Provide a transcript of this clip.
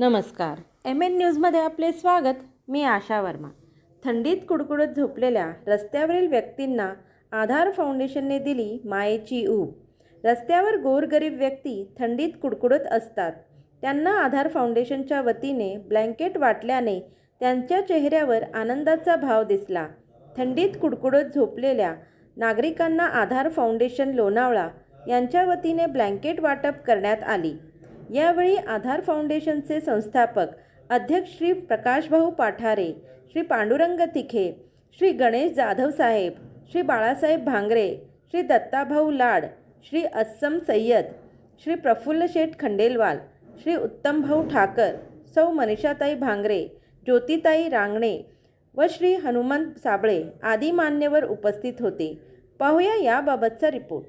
नमस्कार. M N न्यूजमध्ये आपले स्वागत. मी आशा वर्मा. थंडीत कुडकुडत झोपलेल्या रस्त्यावरील व्यक्तींना आधार फाउंडेशनने दिली मायेची ऊब. रस्त्यावर गोरगरीब व्यक्ती थंडीत कुडकुडत असतात. त्यांना आधार फाउंडेशनच्या वतीने ब्लँकेट वाटल्याने त्यांच्या चेहऱ्यावर आनंदाचा भाव दिसला. थंडीत कुडकुडत झोपलेल्या नागरिकांना आधार फाउंडेशन लोणावळा यांच्या वतीने ब्लँकेट वाटप करण्यात आली. यावेळी आधार फाउंडेशनचे संस्थापक अध्यक्ष श्री प्रकाशभाऊ पाठारे श्री पांडुरंग तिखे श्री गणेश जाधव साहेब श्री बाळासाहेब भांगरे श्री दत्ताभाऊ लाड श्री अस्सम सय्यद श्री प्रफुल्ल शेठ खंडेलवाल श्री उत्तमभाऊ ठाकर सौ मनीषाताई भांगरे ज्योतिताई रांगणे व श्री हनुमंत साबळे आदी मान्यवर उपस्थित होते. पाहूया याबाबतचा रिपोर्ट.